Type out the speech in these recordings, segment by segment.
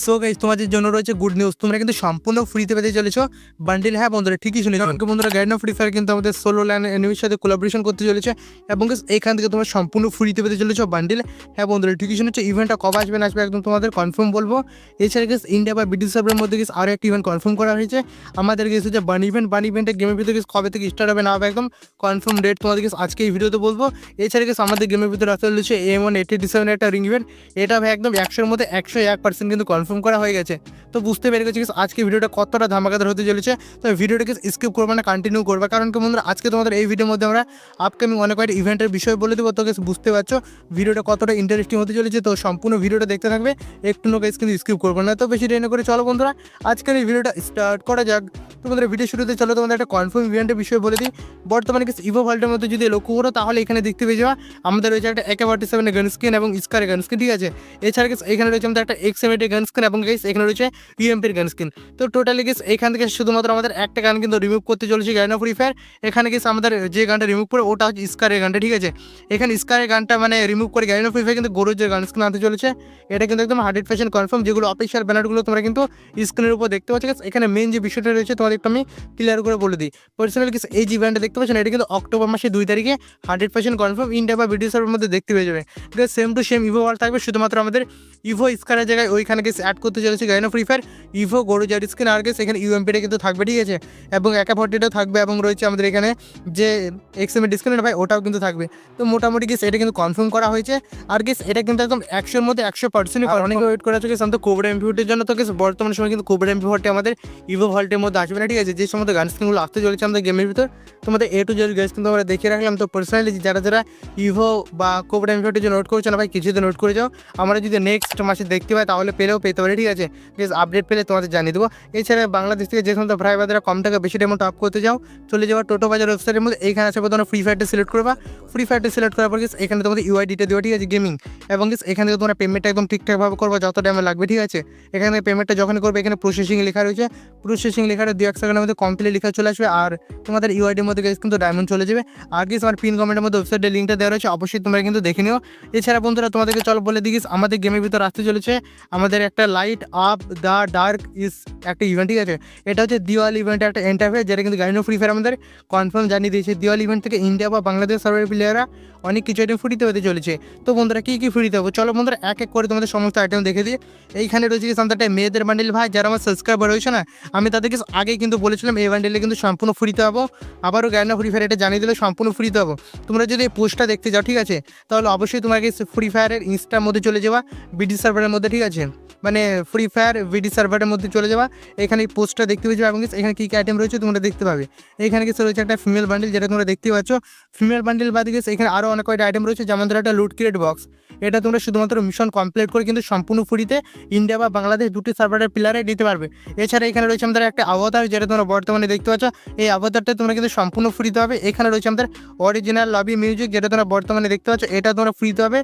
So guys তোমাদের জন্য রয়েছে গুড নিউজ তোমরা কিন্তু সম্পূর্ণ ফ্রিতে পেতে চলেছো। বান্ডিল হ্যাঁ বন্ধুরা ঠিকই শুনে কারণ বন্ধুরা গাইড অফ ফ্রি ফায়ার কিন্তু আমাদের সোলো ল্যান্ড এনিমির সাথে কোলাবোরেশন করতে চলেছে। এবং এখান থেকে তোমরা সম্পূর্ণ ফ্রিতে পেতে চলেছো বান্ডিল হ্যাঁ বন্ধুরা ঠিকই শুনেছো ইভেন্টটা কবে আসবে না আসবে একদম তোমাদের কনফার্ম বলব। এছাড়া গেস ইন্ডিয়া বা বিডি সার্ভের মধ্যে গেস আরও একটা ইভেন্ট কনফার্ম করা হয়েছে। আমাদের গেছে যে বান ইভেন্ট বান ইভেন্টের গেমের ভিতরে গেস কবে থেকে স্টার্ট হবে না হবে একদম কনফার্ম ডেট তোমাদের গেস আজকে এই ভিডিওতে বলব। এছাড়া গেস আমাদের গেমের ভিতরে আসতে চলেছে এম ওয়ান এইটি সেভেন একটা রিং ইভেন্ট এটা ভাই একদম একশোর মধ্যে একশো এক পার্সেন্ট কিন্তু কনফার্ম করা হয়ে গেছে। তো বুঝতে পেরে গেছি আজকে ভিডিওটা কতটা ধামাকাদার হতে চলেছে। তো ভিডিওটাকে স্কিপ করবে না কন্টিনিউ করবে। কারণ কি বন্ধুরা, আজকে তোমাদের এই ভিডিওর মধ্যে আমরা আপকামিং অনেক কয়েকটা ইভেন্টের বিষয় বলে দেবো। তো বুঝতে পারছ ভিডিওটা কতটা ইন্টারেস্টিং হতে চলেছে। তো সম্পূর্ণ ভিডিওটা দেখতে থাকবে। একটু নো গাইস কিন্তু স্কিপ করবে না। তো বেশি ট্রেনে করে চলো বন্ধুরা, আজকের এই ভিডিওটা স্টার্ট করা যাক। তো বন্ধুরা ভিডিও শুরুতে চলো, তোমাদের একটা কনফার্ম ইভেন্টের বিষয় বলে দিই। বর্তমানে কিছু ইভো ভল্টের মধ্যে যদি লক্ষ্য করো তাহলে এখানে দেখতে পেয়ে যাওয়া আমাদের রয়েছে একটা একে ফর্টি সেভেনের গান স্কিন এবং স্কারের গান স্কিন ঠিক আছে? এছাড়া এখানে রয়েছে আমাদের একটা এক্স এমএটের গান স্কিন এবং গেস এখানে রয়েছে ইউএমপির গান স্কিন তো টোটালি গেস এখান থেকে শুধুমাত্র আমাদের একটা গান কিন্তু রিমুভ করতে চলেছে গান ফ্রি ফায়ার এখানে গেস আমাদের যে গানটা রিমুভ করে, ওটা হচ্ছে স্কারের গানটা ঠিক আছে? এখানে স্কারের গানটা মানে রিমুভ করে গান ফ্রি ফায়ার কিন্তু গরুর যে গান স্কিন আনতে চলেছে, এটা কিন্তু একদম হান্ড্রেড পার্সেন্ট কনফার্ম যেগুলো অফিসিয়াল ব্যানারগুলো তোমরা কিন্তু স্ক্রিনের উপর দেখতে পাচ্ছ। এখানে মেন যে বিষয়টা রয়েছে, তোমাদের একটু আমি ক্লিয়ার করে বলে দিই। পার্সোনাল কিছু এই যে ব্যান্ডটা দেখতে পাচ্ছেন, এটা কিন্তু অক্টোবর মাসে দুই তারিখে হান্ড্রেড পার্সেন্ট কনফার্ম ইন্ডিয়া বা বিডি সার্ভের মধ্যে দেখতে পেয়ে যাবে। Same to same Evo vault থাকবে, শুধুমাত্র আমাদের ইভো স্কারের জায়গায়, ওইখানে গেছে অ্যাড করতে চলেছে গাইনো ফ্রি ফায়ার ইভো গরু জার স্ক্রিন আর গেছে এখানে ইউএমপিটা কিন্তু থাকবে ঠিক আছে? এবং একা ফর্টিটাও থাকবে এবং রয়েছে আমাদের এখানে যে এক্সএমের ডিসকাউন্ট ভাই ওটাও কিন্তু থাকবে। তো মোটামুটি গেস এটা কিন্তু কনফার্ম করা হয়েছে। আর গেস এটা কিন্তু একদম একশোর মধ্যে একশো পার্সেন্ট অনেকে ওয়েট করা গেস আমাদের কোবরা এমপিউটের জন্য তো গেস বর্তমান সময় কিন্তু কোবরা এমপিউটটি আমাদের ইভো ভল্টের মধ্যে আসবে না ঠিক আছে? যে সমস্ত গান স্ক্রিনগুলো আসতে চলেছে আমাদের গেমের ভিতর তোমাদের এ টু জেড গেস কিন্তু আমরা দেখিয়ে রাখলাম। তো পার্সোনালি যারা যারা ইভো বা কোবরা এমপিউটের জন্য নোট করছে না ভাই কিছুতে নোট করে যাও। আমরা যদি নেক্সট মাসে দেখতে পাই তাহলে পেলেও পেতে পারি, ঠিক আছে? গেস আপডেট পেলে তোমাদের জানিয়ে দেবো। এছাড়া বাংলাদেশ থেকে যে সমস্ত ভাই কম টাকা বেশি টাইম টপ করতে যাও চলে যাওয়া টোটো বাজার ওয়েবসাইটের মধ্যে, এইখানে আছে তোমরা ফ্রি ফায়ারটা সিলেক্ট করবা। ফ্রি ফায়ারটি সিলেক্ট করার পর গেস এখানে তোমাদের ইউআইডিটা দেওয়া ঠিক আছে গেমিং এবং গেস এখান থেকে তোমরা পেমেন্টটা একদম ঠিকঠাকভাবে করব, যত টাইমে লাগবে, ঠিক আছে? এখানে পেমেন্টটা যখন করবে, এখানে প্রসেসিং লেখা রয়েছে। প্রসেসিং লেখাটা দু এক সেকেন্ডের মধ্যে কমপ্লিট লেখা চলে আসবে, আর তোমাদের ইউআইডির মধ্যে গেস কিন্তু ডায়মন্ড চলে যাবে। আর গেস আমার পিন কমেন্টের মধ্যে ওয়েবসাইটের লিঙ্কটা দেওয়া রয়েছে, অবশ্যই তোমরা কিন্তু দেখে নিও। এছাড়া বন্ধুরা, তোমাদেরকে চল বলে দিস আমাদের গেমের ভিতর আসতে চলেছে আমাদের একটা light up the dark is একটা ইভেন্ট ঠিক আছে? এটা হচ্ছে দিওয়ালি ইভেন্টের একটা এন্টারফেস যেটা কিন্তু গাইনো ফ্রি ফায়ার আমাদের। কনফার্ম জানিয়ে দিয়েছে, দিওয়ালি ইভেন্ট থেকে ইন্ডিয়া বা বাংলাদেশ সার্ভার প্লেয়াররা অনেক কিছু আইটেম ফ্রিতে পেতে চলেছে। তো বন্ধুরা, কী কী ফ্রিতে হবে চলো বন্ধুরা, এক এক করে তোমাদের সমস্ত আইটেম দেখে দিই। এইখানে রয়েছে কি সামনে মেয়েদের বান্ডেল ভাই, যারা আমার সাবস্ক্রাইবার রয়েছে না, আমি তাদেরকে আগে কিন্তু বলেছিলাম, এই বান্ডেলে কিন্তু সম্পূর্ণ ফ্রিতে পাবো। আবারও গাইনো ফ্রি ফায়ার এটা জানিয়ে দিলে সম্পূর্ণ ফ্রিতে পাবো। তোমরা যদি এই পোস্টটা দেখতে যাও, ঠিক আছে, তাহলে অবশ্যই তোমাকে ফ্রি ফায়ারের ইনস্টার মধ্যে চলে যাওয়া বিডি সার্ভারের মধ্যে, ঠিক আছে? মানে ফ্রি ফায়ার ভিডি সার্ভারের মধ্যে চলে যাওয়া এখানে পোস্টটা দেখতে পেয়েছ এবং এখানে কী কী আইটেম রয়েছে তোমরা দেখতে পাবে। এখানে কিছু রয়েছে একটা ফিমেল বান্ডেল যেটা তোমরা দেখতে পাচ্ছ। ফিমেল বান্ডেল বাদে গেছে এখানে আরও অনেক কয়টা আইটেম রয়েছে যেমন ধরো একটা লুট ক্রিয়েট বক্স এটা তোমরা শুধুমাত্র মিশন কমপ্লিট করে কিন্তু সম্পূর্ণ ফ্রিতে ইন্ডিয়া বা বাংলাদেশ দুটি সার্ভারের প্লেয়ারে নিতে পারবে। এছাড়া এখানে রয়েছে আমাদের একটা আবতার যেটা তোমরা বর্তমানে দেখতে পাচ্ছ। এই আবতারটা তোমরা কিন্তু সম্পূর্ণ ফ্রিতে হবে এখানে রয়েছে আমাদের অরিজিনাল লবি মিউজিক যেটা তোমরা বর্তমানে দেখতে পাচ্ছ। এটা তোমরা ফ্রিতে হবে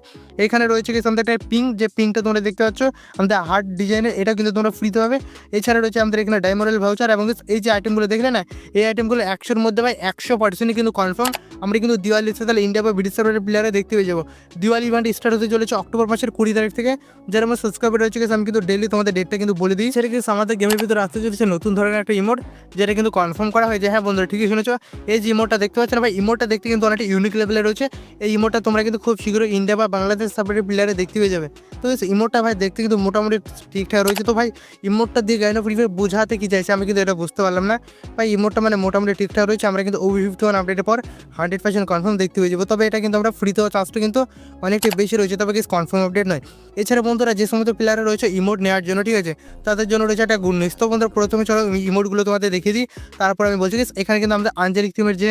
এখানে রয়েছে কিছু আমাদের একটা পিঙ্ক যে পিঙ্কটা তোমরা দেখতে পাচ্ছ, আমাদের হার্ট ডিজাইনের এটা কিন্তু তোমরা ফ্রিতে হবে এছাড়া রয়েছে আমাদের এখানে ডায়মন্ডেল ভাউচার এবং এই যে আইটেমগুলো দেখলে না, এই আইটেমগুলো একশোর মধ্যে ভাই একশো পার্সেন্টই কিন্তু কনফার্ম আমরা কিন্তু দিওয়ালি তাহলে ইন্ডিয়া বা ব্রিটিশ সার্ভারের প্লেয়ারে দেখতে পেয়ে যাব। দিওয়ালি ইভেন্ট স্টার্ট হতে চলেছে অক্টোবর মাসের কুড়ি তারিখ থেকে। যারা আমার সাবস্ক্রাইবার রয়েছে আমি কিন্তু ডেলি তোমাদের ডেটটা কিন্তু বলে দিই। সেটা কিন্তু আমাদের গেমের ভিতরে আসতে চলেছে নতুন ধরনের একটা ইমোট যেটা কিন্তু কনফার্ম করা হয়েছে। হ্যাঁ বন্ধুরা, ঠিকই শুনেছো। এই যে ইমোটটা দেখতে পাচ্ছেন, ভাই ইমোটটা দেখতে কিন্তু অনেকটা ইউনিক লেভেলে রয়েছে। এই ইমোটটা তোমরা কিন্তু খুব শীঘ্রই ইন্ডিয়া বা বাংলাদেশ সার্ভারের প্লেয়ারে দেখতে পেয়ে যাবে। তো ইমোটটা ভাই, দেখতে কিন্তু মোটামুটি ঠিকঠাক রয়েছে। তো ভাই ইমোটটা দিয়ে গাইনো ফ্রি ফায়ার বোঝাতে কি চাইছে? আমি কিন্তু এটা বুঝতে পারলাম না। ভাই ইমোটটা মানে মোটামুটি ঠিকঠাক রয়েছে। আমরা কিন্তু ওভি ফিফটি ওয়ান আপডেটের পর হান্ড্রেড পার্সেন্ট কনফার্ম দেখতে পেয়ে যাব। তবে এটা কিন্তু আমরা ফ্রিতে চার্জটা কিন্তু অনেকটাই বেশি রয়েছে। তবে কিছু কনফার্ম আপডেট নয়। এছাড়া বন্ধুরা, যে সমস্ত প্লেয়াররা রয়েছে ইমোট নেওয়ার জন্য ঠিক আছে, তাদের জন্য রয়েছে একটা গুড নিউজ তো বন্ধুরা, প্রথমে চলো ইমোটগুলো তোমাদের দেখিয়ে দিই। তারপর আমি বলছি এখানে কিন্তু আমাদের আঞ্জলিক থিমের যে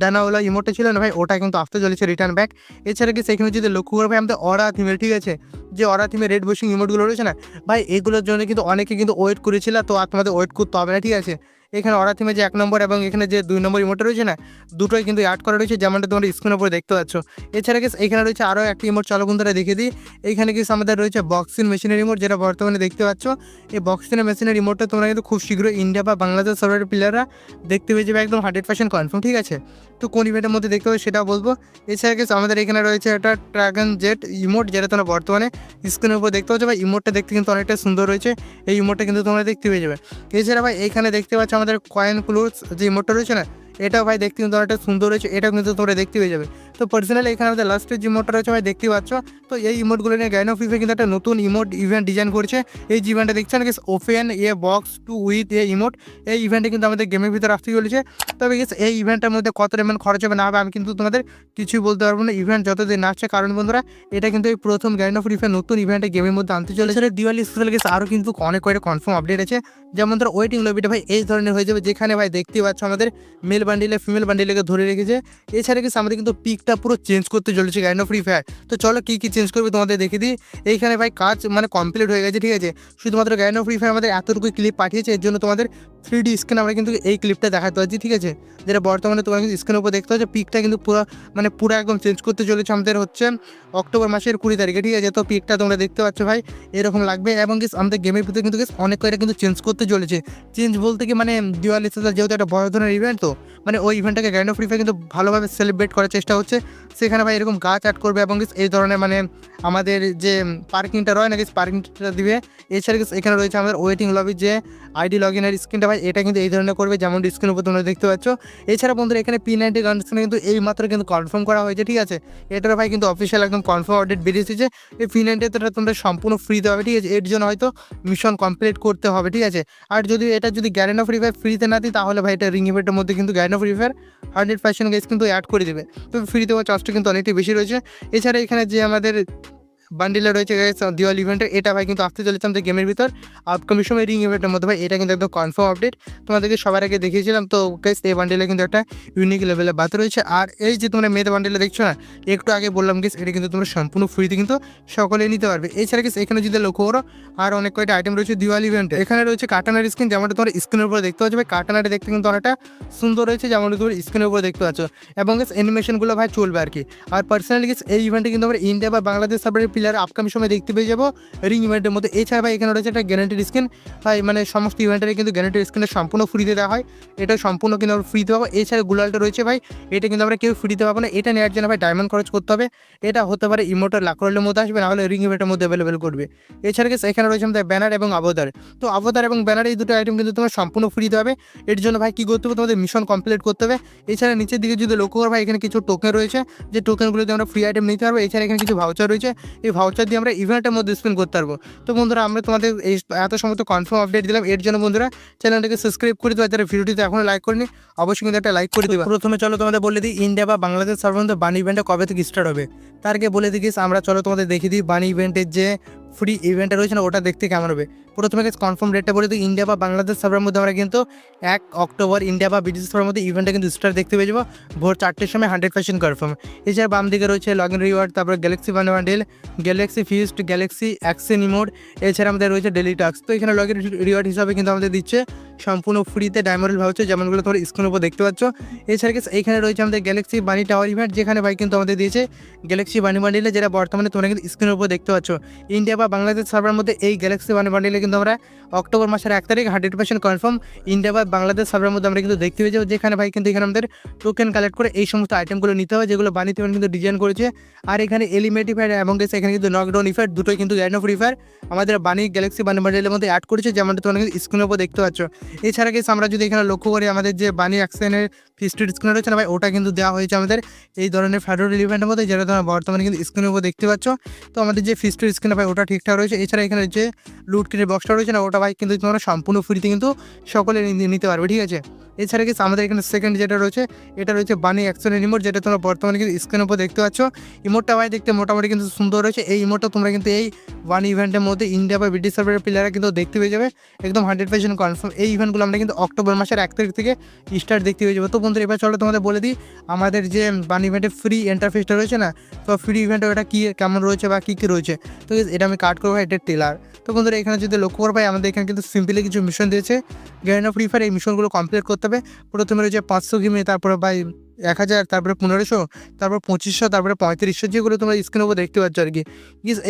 ডানাওয়ালা ইমোটটা ছিল না ভাই, ওটা কিন্তু আসতে চলেছে রিটার্ন ব্যাক এছাড়া কি সেখানে যদি লক্ষ্য করবে আমাদের অরা থিমের ঠিক আছে, যে অরা থিমের রেড বসিং ইমোটগুলো রয়েছে না, ভাই, এগুলোর জন্য কিন্তু অনেকে কিন্তু ওয়েট করেছিল, তো আর তোমাদের ওয়েট করতে হবে না, ঠিক আছে। এখানে অরা থিমে যে এক নম্বর এবং এখানে যে দুই নম্বর ইমোটটা রয়েছে না, দুটোই কিন্তু অ্যাড করা রয়েছে, যেমনটা তোমরা স্ক্রিনের উপরে দেখতে পাচ্ছ। এছাড়া গেস এখানে রয়েছে আরও একটা ইমোট চলো বন্ধুরা দেখে দিই। এখানে কিছু আমাদের রয়েছে বক্সিং মেশিনের ইমোট যেটা বর্তমানে দেখতে পাচ্ছ। এই বক্সিনের মেশিনের ইমোটটা তোমরা কিন্তু খুব শীঘ্রই ইন্ডিয়া বা বাংলাদেশ সার্ভারের প্লেয়াররা দেখতে পেয়ে যাবে একদম হান্ড্রেড পার্সেন্ট কনফার্ম ঠিক আছে? তো কোন ইভেন্টের মধ্যে দেখতে হবে সেটাও বলব। এছাড়া গেছে আমাদের এখানে রয়েছে একটা ড্রাগন জেট ইমোট যেটা তোমরা বর্তমানে স্ক্রিনের উপর দেখতে পাচ্ছ। বা ইমোটটা দেখতে কিন্তু অনেকটা সুন্দর রয়েছে। এই ইমোটটা কিন্তু তোমরা দেখতে পেয়ে যাবে। এছাড়া ভাই, এখানে দেখতে পাচ্ছ আমাদের কয়েন ক্লোথ যে ইমোটটা রয়েছে না এটাও ভাই দেখতে কিন্তু অনেকটা সুন্দর রয়েছে, এটাও কিন্তু তোমরা দেখতে পেয়ে যাবে। তো পার্সোনালি এখানে আমাদের লাস্টের যে ইমোটটা রয়েছে ভাই দেখতে পাচ্ছ। তো এই ইমোটগুলো নিয়ে গাইন অফ কিন্তু একটা নতুন ইমোট ইভেন্ট ডিজাইন করছে। এই ইভেন্টটা দেখছেন guys open a box too with a emote এই ইভেন্টে কিন্তু আমাদের গেমের ভিতরে আসতে চলেছে। তবে গেস এই ইভেন্টের মধ্যে কত এমন খরচ হবে না হবে, আমি কিন্তু তোমাদের কিছুই বলতে পারব না। ইভেন্ট যতদিন আসছে, কারণ বন্ধুরা, এটা কিন্তু এই প্রথম গাইন অফ রিফার নতুন ইভেন্টে গেমের মধ্যে আনতে চলেছে। দিওয়ালি স্পেশাল গেস আরও কিন্তু অনেক কয়েকটা কনফার্ম আপডেট আছে। যেমন ধরো ওয়েটিং লবিটা ভাই, এই ধরনের হয়ে যাবে, যেখানে ভাই দেখতে পাচ্ছ আমাদের মেল বান্ডিলে ফিমেল বান্ডিলেকে ধরে রেখেছে। এছাড়া কিছু আমাদের কিন্তু পিকটা পুরো চেঞ্জ করতে চলেছে গাইন ফ্রি ফায়ার তো চলো কী কী চেঞ্জ করবে তোমাদের দেখে দিই। এইখানে ভাই কাজ মানে কমপ্লিট হয়ে গেছে, ঠিক আছে? শুধুমাত্র গাইন ফ্রি ফায়ার আমাদের এতটুকু ক্লিপ পাঠিয়েছে, এর জন্য তোমাদের থ্রি ডি স্ক্রিন আমরা কিন্তু এই ক্লিপটা দেখাতে পারছি, ঠিক আছে? যেটা বর্তমানে তোমরা কিন্তু স্ক্রিনের উপর দেখতে পাচ্ছ পিকটা কিন্তু পুরো মানে পুরো একদম চেঞ্জ করতে চলেছে আমাদের হচ্ছে অক্টোবর মাসের কুড়ি তারিখে, ঠিক আছে? তো পিকটা তোমরা দেখতে পাচ্ছ ভাই, এরকম লাগবে। এবং গেস আমাদের গেমের ভিতরে কিন্তু অনেক কয়টা কিন্তু চেঞ্জ করতে চলেছে। চেঞ্জ বলতে কি মানে দিওয়ালি যেহেতু একটা বড় ধরনের ইভেন্ট তো মানে ওই ইভেন্টটাকে গ্র্যান্ড অফ ফ্রি ফায়ার কিন্তু ভালোভাবে সেলিব্রেট করার চেষ্টা হচ্ছে। সেখানে ভাই এরকম গাছ অ্যাড করবে এবং এই ধরনের মানে আমাদের যে পার্কিংটা রয় না গেছে পার্কিংটা দিবে। এছাড়া এখানে রয়েছে আমাদের ওয়েটিং লবি যে আইডি লগ ইনের স্ক্রিনটা ভাই, এটা কিন্তু এই ধরনের করবে, যেমন স্ক্রিনের উপর তোমরা দেখতে পাচ্ছ। এছাড়া বন্ধুরা, এখানে পি নাইনটি গানস্ক্রিনে কিন্তু এই মাত্র কিন্তু কনফার্ম করা হয়েছে, ঠিক আছে? এটার ভাই কিন্তু অফিসিয়াল একদম কনফার্ম আপডেট বেরিয়েছে এই পি নাইনটিটা তোমরা সম্পূর্ণ ফ্রিতে হবে, ঠিক আছে? এর জন্য হয়তো মিশন কমপ্লিট করতে হবে, ঠিক আছে? আর যদি এটা যদি গ্যারেন্ট অফ রিফায়ার ফ্রিতে না দিই, তাহলে ভাই এটা রিং ইভেন্টের মধ্যে কিন্তু Garena free fire hundred percent guys কিন্তু অ্যাড করে দেবে। তো ফ্রিতে হওয়ার চার্জটা কিন্তু অনেকটাই বেশি রয়েছে। এছাড়া এখানে যে আমাদের বান্ডিলে রয়েছে দিওয়ালি ইভেন্টের এটা ভাই কিন্তু আসতে চলেছে আমাদের গেমের ভিতর। আপকামিং সময় রিং ইভেন্টের মধ্যে ভাই, এটা কিন্তু একদম কনফার্ম আপডেট তোমাদেরকে সবার আগে দেখিয়েছিলাম, তো গাইস এই বান্ডিলে কিন্তু একটা ইউনিক লেভেলের বাত রয়েছে। আর এই যে তোমরা মেয়েদের বান্ডিলে দেখছ না, একটু আগে বললাম গেস এটা কিন্তু তোমরা সম্পূর্ণ ফ্রিতে কিন্তু সকলে নিতে পারবে। এছাড়া গেস এখানে যদি লক্ষ্য করো, আর অনেক কয়টা আইটেম রয়েছে দিওয়ালি ইভেন্টে এখানে রয়েছে কাটানার স্ক্রিন যেমনটা তোমার স্ক্রিনের উপরে দেখতে পাচ্ছ, ভাই, কাটানাটা দেখতে কিন্তু অনেকটা সুন্দর রয়েছে যেমন তোমার স্ক্রিনের উপরে দেখতে পাচ্ছ। এবং গেস অ্যানিমেশনগুলো ভাই চলবে আর কি। আর পার্সোনালি গেস এই ইভেন্টে কিন্তু আমরা ইন্ডিয়া বা বাংলাদেশ সার্ভারের প্লেয়ার আপকামিং সময় দেখতে পেয়ে যাব। রিং ইভেন্টের মধ্যে। এছাড়া ভাই, এখানে রয়েছে একটা গ্যারান্টিড স্ক্রিন ভাই মানে সমস্ত ইভেন্টের কিন্তু গ্যারান্টিড স্ক্রিনটা সম্পূর্ণ ফ্রিতে দেওয়া হয়। এটা সম্পূর্ণ কিন্তু আমরা ফ্রিতে পাবো। এছাড়া গুলালটা রয়েছে ভাই, এটা কিন্তু আমরা কেউ ফ্রিতে পাবো না। এটা নেওয়ার জন্য ভাই ডায়মন্ড খরচ করতে হবে। এটা হতে পারে ইমোটার রোলের মধ্যে আসবে না হলে রিং ইভেন্টের মধ্যে অ্যাভেলেবেল করবে। এছাড়া গেছে এখানে রয়েছে আমাদের ব্যানার এবং আবদার তো আবদার এবং ব্যানার এই দুটো আইটেম কিন্তু তোমার সম্পূর্ণ ফ্রিতে হবে এর জন্য ভাই কী করতে হবে? তোমাদের মিশন কমপ্লিট করতে হবে। এছাড়া নিচের দিকে যদি লক্ষ্য করো ভাই, এখানে কিছু টোকেন রয়েছে। যে টোকেনগুলো দিয়ে আমরা ফ্রি আইটেম নিতে পারব। এছাড়া এখানে কিছু ভাউচার রয়েছে। এই ভাউচার দিয়ে আমরা ইভেন্টের মধ্যে স্পেন্ড করতে পারব। তো বন্ধুরা আমরা তোমাদের এই এত সমস্ত কনফার্ম আপডেট দিলাম এর জন্য বন্ধুরা চ্যানেলটাকে সাবস্ক্রাইব করে দেওয়া যারা ভিডিওটিতে এখনও লাইক করিনি অবশ্যই কিন্তু একটা লাইক করে দেবে। প্রথমে চলো তোমাদের বলে দিই ইন্ডিয়া বা বাংলাদেশ সার্ভার বাণী বানি ইভেন্টটা কবে থেকে স্টার্ট হবে? তার আগে বলে দিই আমরা চলো তোমাদের দেখিয়ে দিই বাণী ইভেন্টের যে ফ্রি ইভেন্টটা রয়েছে না, ওটা দেখতে কেমন হবে? প্রথমে কনফার্ম ডেটটা বলে দিই ইন্ডিয়া বা বাংলাদেশ সার্ভারের মধ্যে আমরা কিন্তু এক অক্টোবর ইন্ডিয়া বা বিদেশ সার্ভারের মধ্যে ইভেন্টটা কিন্তু স্টার দেখতে পেয়ে যাব। ভোর চারটের সময় হান্ড্রেড পার্সেন্ট কনফার্ম এছাড়া বাম দিকে রয়েছে লগ ইন রিওয়ার্ড তারপর galaxy one bundle galaxy fist galaxy axon emote এছাড়া আমাদের রয়েছে ডেলি টাক্স তো এখানে লগ ইন রিওয়ার্ড হিসাবে কিন্তু আমাদের দিচ্ছে সম্পূর্ণ ফ্রিতে ডায়মন্ড ভাউচার যেমনগুলো তোমরা স্ক্রিনের উপর দেখতে পাচ্ছ। এছাড়া গেছে এইখানে রয়েছে আমাদের গ্যালাক্সি বানি টাওয়ার ইভেন্ট যেখানে ভাই কিন্তু আমাদের দিয়েছে গ্যালাক্সি বানি বান্ডিলে যেটা বর্তমানে তোমরা কিন্তু স্ক্রিনের উপর দেখতে পাচ্ছ। ইন্ডিয়া বা বাংলাদেশ সার্ভার মধ্যে এই গ্যালাক্সি বানি বান্ডিলে কিন্তু আমরা অক্টোবর মাসের এক তারিখ হান্ড্রেড পার্সেন্ট কনফার্ম ইন্ডিয়া বা বাংলাদেশ সার্ভারের মধ্যে আমরা কিন্তু দেখতে পেয়ে যাব যেখানে ভাই কিন্তু এখানে আমাদের টোকেন কালেক্ট করে এই সমস্ত আইটেমগুলো নিতে হবে, যেগুলো বানিতে কিন্তু ডিজাইন করেছে। আর এখানে এলিমেট ইফায়ার এবং এখানে কিন্তু নকডাউন ইফায়ার দুটোই কিন্তু গ্যান্ড অফ রিফায়ার আমাদের বানি গ্যালাক্সি বানি বান্ডিলের মধ্যে অ্যাড করেছে যেমনটা তোমরা কিন্তু স্ক্রিনের উপর দেখতে পাচ্ছ। এছাড়া গেছে আমরা যদি এখানে লক্ষ্য করি আমাদের যে বানি অ্যাকশনের ফিস্টেড স্ক্রিন রয়েছে না ভাই, ওটা কিন্তু দেওয়া হয়েছে আমাদের এই ধরনের ফেডারেল ইভেন্টের মধ্যে, যেটা তোমরা বর্তমানে কিন্তু স্ক্রিনের উপর দেখতে পাচ্ছ। তো আমাদের যে ফিস্টেড স্ক্রিন ভাই, ওটা ঠিকঠাক রয়েছে। এছাড়া এখানে যে লুট কিনের বক্সটা রয়েছে না, ওটা বাইক কিন্তু তোমরা সম্পূর্ণ ফ্রিতে কিন্তু সকলে নিতে পারবে, ঠিক আছে? এছাড়া গেছে আমাদের এখানে সেকেন্ড যেটা রয়েছে, এটা রয়েছে বানি অ্যাকশনের ইমোট যেটা তোমরা বর্তমানে কিন্তু স্ক্রিনের উপর দেখতে পাচ্ছ। ইমোটটা ভাই দেখতে মোটামুটি কিন্তু সুন্দর রয়েছে। এই ইমোটটা তোমরা কিন্তু এই ওয়ান ইভেন্টের মধ্যে ইন্ডিয়া বা ব্রিটিশ সার্ভারের প্লেয়াররা কিন্তু দেখতে পেয়ে যাবে। একদম হান্ড্রেড পার্সেন্ট কনফার্ম এই ইভেন্টগুলো আমরা কিন্তু অক্টোবর মাসের এক তারিখ থেকে স্টার্ট দেখতে পেয়ে যাব। তো বন্ধুরা, এবার চলো তোমাদের বলে দিই, আমাদের যে বান ইভেন্টের ফ্রি ইন্টারফেসটা রয়েছে না, তো ফ্রি ইভেন্টে ওটা কী, কেমন রয়েছে বা কী কী রয়েছে? তো এটা আমি কাট করব, এটা টেলার তো বন্ধুরা, এখানে যদি লক্ষ্য করো ভাই আমাদের এখানে কিন্তু সিম্পলি কিছু মিশন দিয়েছে। গ্যারেন্ড অফ ফ্রি ফায়ার এই মিশনগুলো কমপ্লিট করতে হবে। প্রথমে রয়েছে পাঁচশো গেমে তারপরে ভাই এক হাজার, তারপরে পনেরোশো, তারপর পঁচিশশো, তারপরে পঁয়ত্রিশশো যেগুলো তোমরা স্ক্রিনের উপর দেখতে পাচ্ছ আর কি।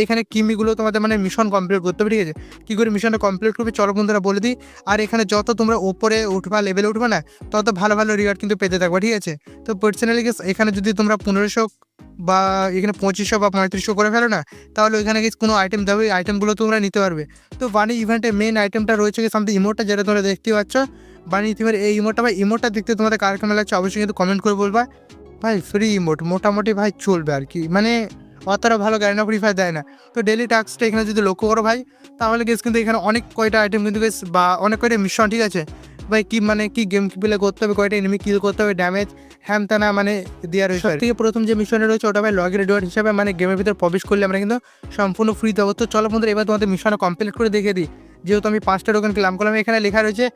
এখানে কিমিগুলো তোমাদের মানে মিশন কমপ্লিট করতে হবে, ঠিক আছে? কী করে মিশনটা কমপ্লিট করবে চলো বন্ধুরা বলে দিই। আর এখানে যত তোমরা ওপরে উঠবা লেভেলে উঠবা না, তত ভালো ভালো রিওয়ার্ড কিন্তু পেতে থাকবে, ঠিক আছে? তো পার্সোনালি এখানে যদি তোমরা পনেরোশো বা এখানে পঁচিশশো বা পঁয়ত্রিশশো করে ফেলো না, তাহলে ওইখানে গেস কোনো আইটেম দেবে আইটেমগুলো তোমরা নিতে পারবে। তো বানি ইভেন্টের মেন আইটেমটা রয়েছে কি সামথিং ইমোটটা যেটা তোমরা দেখতে পাচ্ছ। বানি ইতিমের এই ইমোটটা ভাই ইমোটটা দেখতে তোমাদের কার কেমন লাগছে অবশ্যই কিন্তু কমেন্ট করে বলবা। ভাই ফ্রি ইমোট মোটামুটি ভাই চলবে আর কি। মানে অতটা ভালো গাড়ি না ফ্রি ফায়ার দেয় না। তো ডেলি টাস্কটা এখানে যদি লক্ষ্য করো ভাই, তাহলে গেস কিন্তু এখানে অনেক কয়টা আইটেম কিন্তু গেস বা অনেক কয়টা মিশন ঠিক আছে। ভাই, কি মানে কি গেম প্লে করতে হবে, কয়টা এনিমি কিল করতে হবে ড্যামেজ হ্যাম তানা মানে দেওয়া রয়েছে থেকে প্রথম যে মিশনে রয়েছে, ওটা ভাই লগের রিওয়ার্ড হিসাবে মানে গেমের ভিতরে প্রবেশ করলে আমরা কিন্তু সম্পূর্ণ ফ্রি দেবো তো চলো বন্ধুরা, এবার তোমাদের মিশনটা কমপ্লিট করে দেখে দিই। যেহেতু আমি পাঁচটা টোকেন ক্লাম করলাম, এখানে লেখা রয়েছে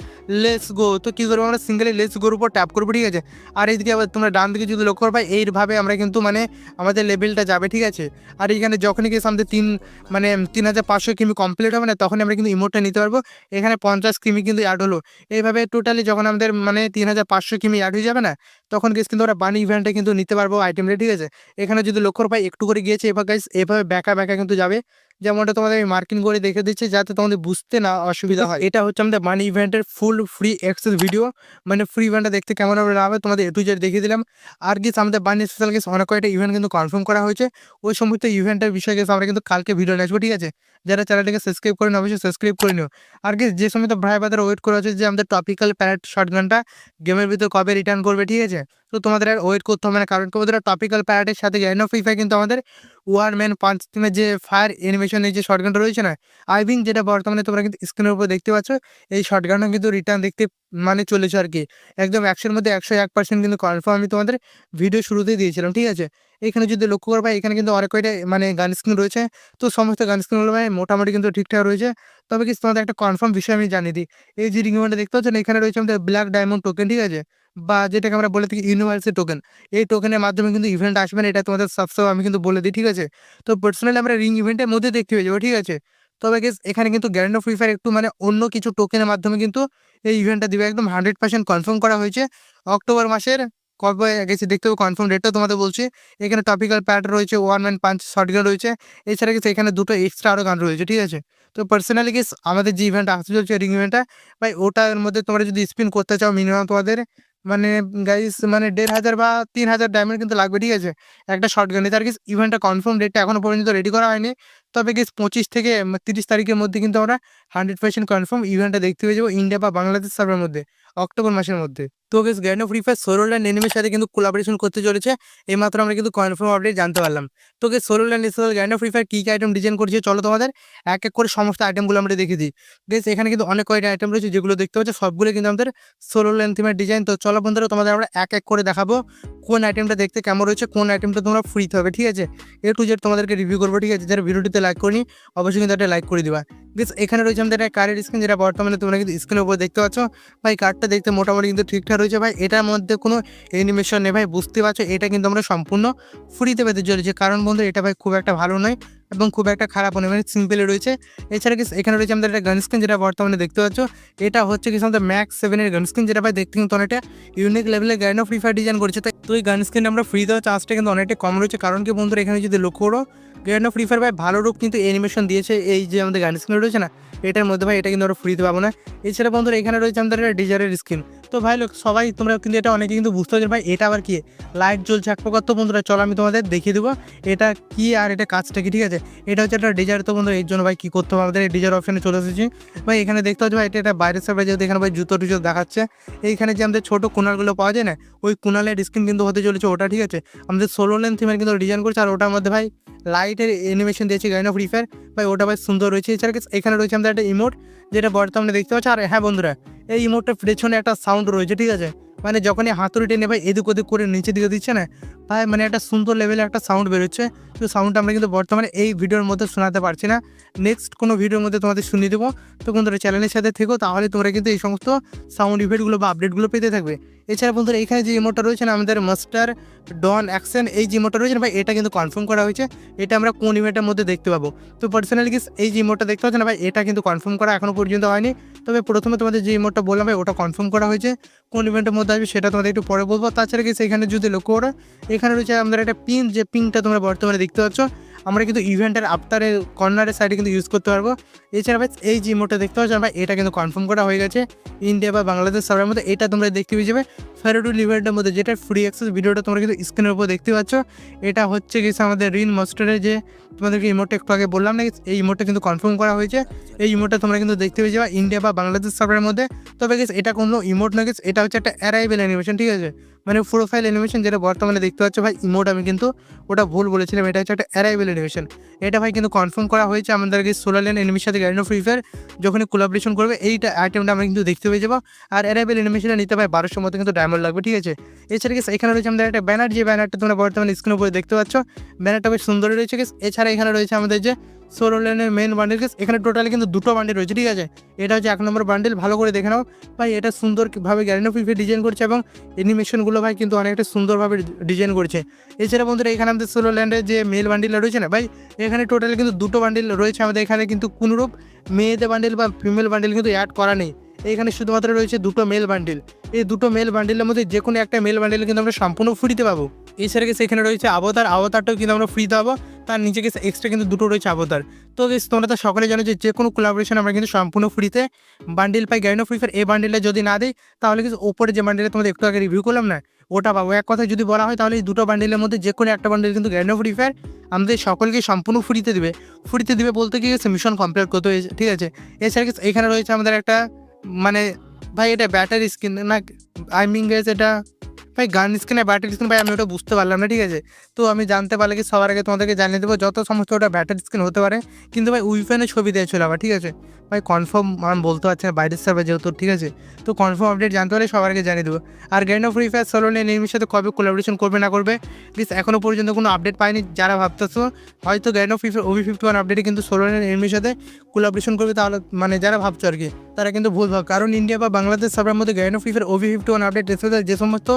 লেস গো তো কী করব আমরা? সিঙ্গেলি লেস গোর উপর ট্যাপ করব, ঠিক আছে? আর এইদিকে আবার তোমরা ডান দিকে যদি লক্ষ্য করবে এইভাবে আমরা কিন্তু মানে আমাদের লেভেলটা যাবে, ঠিক আছে? আর এইখানে যখনই গিয়ে আমাদের তিন মানে তিন হাজার পাঁচশো কিমি কমপ্লিট হবে না তখন আমরা কিন্তু ইমোটটা নিতে পারব। এখানে পঞ্চাশ কিমি কিন্তু অ্যাড হলো। এইভাবে টোটালি যখন আমাদের মানে তিন হাজার পাঁচশো কিমি অ্যাড হয়ে যাবে না, তখন গেস কিন্তু আমরা বানি ইভেন্টটা কিন্তু নিতে পারব আইটেমটা ঠিক আছে? এখানে যদি লক্ষ্য পাই একটু করে গিয়েছে, এবার গাইস এভাবে ব্যাকা ব্যাকা কিন্তু যাবে। যেমনটা তোমাদের আমি মার্কিং করে দেখে দিচ্ছি যাতে তোমাদের বুঝতে না অসুবিধা হয়। এটা হচ্ছে আমাদের মানি ইভেন্টের ফুল ফ্রি অ্যাক্সেস ভিডিও মানে ফ্রি ইভেন্টটা দেখতে কেমন হবে না হবে তোমাদের এটু জেড দেখিয়ে দিলাম। আর গেস আমাদের বানি স্পেশাল গেস অনেক কয়েকটা ইভেন্ট কিন্তু কনফার্ম করা হয়েছে। ওই সমস্ত ইভেন্টের বিষয়ে গেস আমরা কিন্তু কালকে ভিডিও আসব, ঠিক আছে? যারা চ্যানেলটাকে সাবস্ক্রাইব করেন, অবশ্যই সাবস্ক্রাইব করে নিও। আর গেস যে সময় ভাই বাজার ওয়েট করা হচ্ছে, যে আমাদের টপিক্যাল প্যারেট শর্ট গানটা গেমের ভিতরে কবে রিটার্ন করবে, ঠিক আছে? তো তোমাদের আর ওয়েট করতে হবে না, কারণ কি ওদের টপিক্যাল প্যারেটের সাথে জ্ঞান ফ্রি ফায়ার কিন্তু আমাদের ওয়ান ম্যান পাঁচ টিমের যে ফায়ার অ্যানিমেশনের যে শর্টগানটা রয়েছে না আইভিং যেটা বর্তমানে তোমরা কিন্তু স্ক্রিনের উপর দেখতে পাচ্ছ, এই শর্ট গানটা কিন্তু রিটার্ন দেখতে মানে চলেছে আর কি একদম একশোর মধ্যে একশো এক পার্সেন্ট কিন্তু কনফার্ম আমি তোমাদের ভিডিও শুরুতেই দিয়েছিলাম, ঠিক আছে? এখানে যদি লক্ষ্য করা পাই এখানে কিন্তু অনেক কয়টা মানে গান স্ক্রিন রয়েছে। তো সমস্ত গান স্ক্রিনগুলো ভাই মোটামুটি কিন্তু ঠিকঠাক রয়েছে। তবে কি তোমাদের একটা কনফার্ম বিষয় আমি জানিয়ে দিই। এই যে রিংমেন্টটা দেখতে পাচ্ছেন, এখানে রয়েছে আমাদের ব্ল্যাক ডায়মন্ড টোকেন ঠিক আছে? বা যেটাকে আমরা বলে থাকি ইউনিভার্সাল টোকেন এই টোকেনের মাধ্যমে কিন্তু ইভেন্ট আসবে না, এটা তোমাদের সবসময় আমি কিন্তু বলে দিই, ঠিক আছে? তো পার্সোনালি আমরা রিং ইভেন্টের মধ্যে দেখতে পেয়ে যাব, ঠিক আছে? তবে গেস এখানে কিন্তু গ্যারেন্ড ফ্রি ফায়ার একটু মানে অন্য কিছু টোকেনের মাধ্যমে কিন্তু এই ইভেন্টটা দিবে। একদম হান্ড্রেড পার্সেন্ট কনফার্ম করা হয়েছে। অক্টোবর মাসের কবে গেছে দেখতে হবে কনফার্ম ডেটটা তোমাদের বলছি। এখানে টপিক্যাল প্যাড রয়েছে one man punch short gun রয়েছে। এছাড়া গেছে এখানে দুটো এক্সট্রা আরও গান রয়েছে, ঠিক আছে? তো পার্সোনালি গেস আমাদের যে ইভেন্টটা আসতে চলছে রিং ইভেন্টটা ভাই ওটার মধ্যে তোমরা যদি স্পিন করতে চাও মিনিমাম তোমাদের মানে গাইস মানে দেড় হাজার বা তিন হাজার ডায়মন্ড কিন্তু লাগবে, ঠিক আছে? একটা শর্ট গানে তার গেস ইভেন্টটা কনফার্ম ডেটটা এখনও পর্যন্ত রেডি করা হয়নি। তবে গেস পঁচিশ থেকে তিরিশ তারিখের মধ্যে কিন্তু আমরা হান্ড্রেড পার্সেন্ট কনফার্ম ইভেন্টটা দেখতে পেয়ে যাব ইন্ডিয়া বা বাংলাদেশ সার্ভের মধ্যে অক্টোবর মাসের মধ্যে। তো guys Garena free fire solo land এনিমের সাথে কিন্তু কোলাবোরেশন করতে চলেছে, এইমাত্র আমরা কিন্তু কনফার্ম আপডেট জানতে পারলাম। তো গেস সোলো ল্যান্ড এসে গ্র্যান্ড ফ্রি ফায়ার কী কী আইটেম ডিজাইন করছে, চলো তোমাদের এক এক করে সমস্ত আইটেমগুলো আমরা দেখে দিই। গেস এখানে কিন্তু অনেক কয়টা আইটেম রয়েছে যেগুলো দেখতে পাচ্ছ, সবগুলো কিন্তু আমাদের সোলো ল্যান্ড থিমের ডিজাইন তো চলো বন্ধুরা তোমাদের আমরা এক এক করে দেখাবো। কোন আইটেমটা দেখতে কেমন রয়েছে, কোন আইটেমটা তোমরা ফ্রিতে হবে, ঠিক আছে? এ টু জেড তোমাদেরকে রিভিউ করব, ঠিক আছে? যারা ভিডিওটিতে লাইক করিনি, অবশ্যই কিন্তু একটা লাইক করে দিবা। গেস এখানে রয়েছে আমাদের কারের স্ক্রিন যেটা বর্তমানে তোমরা কিন্তু স্ক্রিনের উপর দেখতে পাচ্ছ। ভাই কার্ডটা দেখতে মোটামুটি কিন্তু ঠিকঠাক রয়েছে। ভাই, এটার মধ্যে কোনো অ্যানিমেশন নেই, ভাই, বুঝতে পারছ? এটা কিন্তু আমরা সম্পূর্ণ ফ্রিতে পেতে চলেছি। কারণ বন্ধু, এটা ভাই খুব একটা ভালো নয় এবং খুব একটা খারাপ নয় মানে সিম্পলে রয়েছে। এছাড়া কি এখানে রয়েছে আমাদের একটা গান স্ক্রিন যেটা বর্তমানে দেখতে পাচ্ছ। এটা হচ্ছে কি আমাদের ম্যাক্স সেভেনের গান স্ক্রিন যেটা ভাই দেখতে কিন্তু অনেকটা ইউনিক লেভেলের গান অফ ফ্রি ফায়ার ডিজাইন করেছে। তাই তো এই গান স্ক্রিন আমরা ফ্রি দেওয়ার চান্সটা কিন্তু অনেকটা কম রয়েছে। কারণ কি বন্ধুরা, এখানে যদি লক্ষ্য করো অফ ফ্রি ফায়ার ভাই ভালো রূপ কিন্তু অ্যানিমেশন দিয়েছে। এই যে আমাদের গান স্ক্রিন রয়েছে না, এটার মধ্যে ভাই এটা কিন্তু আমরা ফ্রিতে পাবো না। এছাড়া বন্ধুরা, এখানে রয়েছে আমাদের ডিজারের স্ক্রিন তো ভাই লোক, সবাই তোমরা কিন্তু এটা অনেকে কিন্তু বুঝতে পারছ ভাই এটা আবার কি? লাইট জ্বলছে, এক প্রকার। তো বন্ধুরা, চলো আমি তোমাদের দেখিয়ে দেবো এটা কি আর এটা কাজটা কি, ঠিক আছে? এটা হচ্ছে একটা ডিজার তো বন্ধুরা, এর জন্য ভাই কী করতে হবে? আমাদের এই ডিজার অপশানে চলে এসেছি। ভাই এখানে দেখতে পাচ্ছি ভাই, এটা একটা বাইরের সাইডে যেহেতু এখানে ভাই জুতো টুজো দেখাচ্ছে। এইখানে যে আমাদের ছোটো কুনালগুলো পাওয়া যায় না, ওই কুনালের স্ক্রিন কিন্তু হতে চলেছে, ওটা ঠিক আছে। আমাদের সোলো লেন থিমের কিন্তু ডিজাইন করছে, আর ওটার মধ্যে ভাই লাইটের অ্যানিমেশন দিয়েছে গাইন অফ ফ্রি ফায়ার ভাই, ওটা ভাই সুন্দর রয়েছে। এছাড়া এখানে রয়েছে আমাদের একটা ইমোট যেটা বর্তমানে দেখতে পাচ্ছি। আর হ্যাঁ বন্ধুরা, এই ইমোটটার পেছনে একটা সাউন্ড রয়েছে, ঠিক আছে? মানে যখনই হাতুড়ি টেনে ভাই এদিক ওদিক করে নিচে দিকে দিচ্ছে না ভাই মানে একটা সুন্দর লেভেলে একটা সাউন্ড বেরোচ্ছে। তো সাউন্ডটা আমরা কিন্তু বর্তমানে এই ভিডিওর মধ্যে শোনাতে পারছি না। নেক্সট কোনো ভিডিওর মধ্যে তোমাদের শুনিয়ে দেবো। তো বন্ধুরা চ্যানেলের সাথে থেকো, তাহলে তোমরা কিন্তু এই সমস্ত সাউন্ড ইফেক্টগুলো বা আপডেটগুলো পেতে থাকবে। এছাড়া বন্ধুরা এখানে যে ইমোটটা রয়েছে না, আমাদের মাস্টার ডন অ্যাকশন এই যে ইমোটটা রয়েছে না ভাই, এটা কিন্তু কনফার্ম করা হয়েছে। এটা আমরা কোন ইভেন্টের মধ্যে দেখতে পাবো। তো পার্সোনালি এই যে ইমোটটা দেখতে পাচ্ছি না ভাই, এটা কিন্তু কনফার্ম করা এখনও পর্যন্ত হয়নি। তবে প্রথমে তোমাদের যে ইমোটটা বললাম ভাই, ওটা কনফার্ম করা হয়েছে। কোন ইভেন্টের মধ্যে আসবে সেটা তোমাদের একটু পরে বলব। তাছাড়া কি সেখানে যদি লক্ষ্য করো, এখানে রয়েছে আমাদের একটা পিন যে পিনটা তোমরা বর্তমানে দেখতে পাচ্ছ। আমরা কিন্তু ইভেন্টের আফটারের কর্নারের সাইডে কিন্তু ইউজ করতে পারব। এছাড়া ভাই, এই যে ইমোটটা দেখতে পাচ্ছ ভাই এটা কিন্তু কনফার্ম করা হয়ে গেছে। ইন্ডিয়া বা বাংলাদেশ সার্ভারের মধ্যে এটা তোমরা দেখতে পেয়ে যাবে। ফেরোডুল ইভেন্টের মধ্যে যেটা ফ্রি অ্যাক্সেস ভিডিওটা তোমরা কিন্তু স্ক্রিনের উপর দেখতে পাচ্ছ। এটা হচ্ছে গেছে আমাদের রিন মাস্টারের যে তোমাদেরকে ইমোটটা একটু আগে বললাম না, এই ইমোটটা কিন্তু কনফার্ম করা হয়েছে। এই ইমোটটা তোমরা কিন্তু দেখতে পেয়ে যাবে ইন্ডিয়া বা বাংলাদেশ সার্ভারের মধ্যে। তবে গেছে এটা কোনো ইমোট না গেছে এটা হচ্ছে একটা অ্যারাইভেল অ্যানিমেশন ঠিক আছে? মানে প্রোফাইল অ্যানিমেশন যেটা বর্তমানে দেখতে পাচ্ছ ভাই ইমোট আমি কিন্তু ওটা ভুল বলেছিলাম। এটা হচ্ছে একটা অ্যারাইভেল অ্যানিমেশন এটা ভাই কিন্তু কনফার্ম করা হয়েছে আমাদেরকে সোলার ল্যান্ড এনিমির সাথে গ্যারিনো ফ্রি ফায়ার যখনই কোলাবরেশন করবে, এইটা আইটেমটা আমরা কিন্তু দেখতে পেয়ে যাব। আর অ্যারাইভেল অ্যানিমেশনটা নিতে ভাই বারোশো মতো কিন্তু ডায়মন্ড লাগবে, ঠিক আছে? এছাড়া গেছে এখানে রয়েছে আমাদের একটা ব্যানার যে ব্যানারটা তোমরা বর্তমানে স্ক্রিনের উপরে দেখতে পাচ্ছ। ব্যানারটা বেশ সুন্দরই রয়েছে এছাড়া এখানে রয়েছে আমাদের যে সোলো ল্যান্ডের মেন বান্ডেল গেস এখানে টোটালি কিন্তু দুটো বান্ডেল রয়েছে, ঠিক আছে? এটা হচ্ছে এক নম্বর বান্ডেল ভালো করে দেখে নাও। ভাই, এটা সুন্দরভাবে গ্যারিনো ফ্রি ফায়ার ডিজাইন করছে এবং অ্যানিমেশনগুলো ভাই কিন্তু অনেকটা সুন্দরভাবে ডিজাইন করছে। এছাড়া বন্ধুরা, এখানে আমাদের সোলো ল্যান্ডের যে মেল বান্ডিলটা রয়েছে না, ভাই, এখানে টোটালি কিন্তু দুটো বান্ডিল রয়েছে। আমাদের এখানে কিন্তু কোনোরূপ মেয়েদের বান্ডিল বা ফিমেল বান্ডিল কিন্তু অ্যাড করা নেই। এখানে শুধুমাত্র রয়েছে দুটো মেল বান্ডিল এই দুটো মেল বান্ডিলের মধ্যে যে কোনো একটা মেল বান্ডিল কিন্তু আমরা সম্পূর্ণ ফ্রিতে পাবো। এছাড়া গেছে এখানে রয়েছে আবতার আবতারটাও কিন্তু আমরা ফ্রিতে পাবো তার নিচে গেছে এক্সট্রা কিন্তু দুটো রয়েছে আবতার তো গেছে তোমরা তো সকলে জানো যে যে কোনো কোলাবোরেশন আমরা কিন্তু সম্পূর্ণ ফ্রিতে বান্ডিল পাই। গাইনো ফ্রি ফায়ার এই বান্ডিলটা যদি না দেয় তাহলে কিন্তু ওপরে যে বান্ডিলে তোমাদের একটু আগে রিভিউ করলাম না, ওটা পাবো। এক কথায় যদি বলা হয়, তাহলে এই দুটো বান্ডিলের মধ্যে যে কোনো একটা বান্ডিল কিন্তু গাইনো ফ্রি ফায়ার আমাদের সকলকে সম্পূর্ণ ফ্রিতে দিবে। ফ্রিতে দিবে বলতে কি গেছে মিশন কমপ্লিট করতে হয়েছে, ঠিক আছে? এছাড়া গেছে এখানে রয়েছে আমাদের একটা মানে ভাই এটা ব্যাটারি স্কিন না আই মিন গেছে এটা ভাই গান স্ক্রিনে ব্যাটারি স্ক্রিন ভাই, আমি ওটা বুঝতে পারলাম না, ঠিক আছে? তো আমি জানতে পারলে কি সবার আগে তোমাদেরকে জানিয়ে দেবো, যত সমস্ত ওটা ব্যাটারি স্ক্রিন হতে পারে, কিন্তু ভাই উইফেনে ছবি দিয়েছিল আবার, ঠিক আছে? ভাই কনফার্ম আমি বলতে পারছি না, বাইরের সার্ভার যেহেতু, ঠিক আছে? তো কনফার্ম আপডেট জানতে পারলে সবার আগে জানিয়ে দেবো। আর গ্যান্ড অফ ফ্রি ফায়ার সোলোনে নেমির সাথে কবে কোলাবোরেশন করবে, না করবে প্লিজ এখনও পর্যন্ত কোনো আপডেট পাইনি, যারা ভাবতেছো, হয়তো গ্যান্ড of free fire OB fifty one আপডেটে কিন্তু সোলোনে নেমির সাথে কোলাবোরেশন করবে, তাহলে মানে যারা ভাবছ আর কি, তারা কিন্তু ভুল ভাব। কারণ ইন্ডিয়া বা বাংলাদেশ সার্ভারের মধ্যে গ্যান্ড of free fire OB fifty one update এসে যে সমস্ত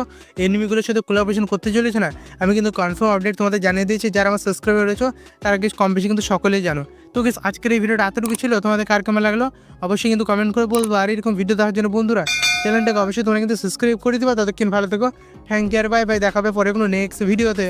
এনিমিগুলোর সাথে কোলাবোরেশন করতে চলেছে না? আমি কিন্তু কনফার্ম আপডেট তোমাদের জানিয়ে দিয়েছি, যারা আমার সাবস্ক্রাইবার রয়েছে, তারা কিছু কম বেশি কিন্তু সকলেই জানো। তো গেস আজকের এই ভিডিওটা এতটুকু ছিল। তোমাদের কার কেমন লাগল? অবশ্যই কিন্তু কমেন্ট করে বলব। আর এরকম ভিডিও দেওয়ার জন্য বন্ধুরা চ্যানেলটাকে অবশ্যই তোমরা কিন্তু সাবস্ক্রাইব করে দিবা। ততক্ষণ ভালো থেকো। থ্যাংক ইউ আর বাই বাই দেখাবে পরে কোনো নেক্সট ভিডিওতে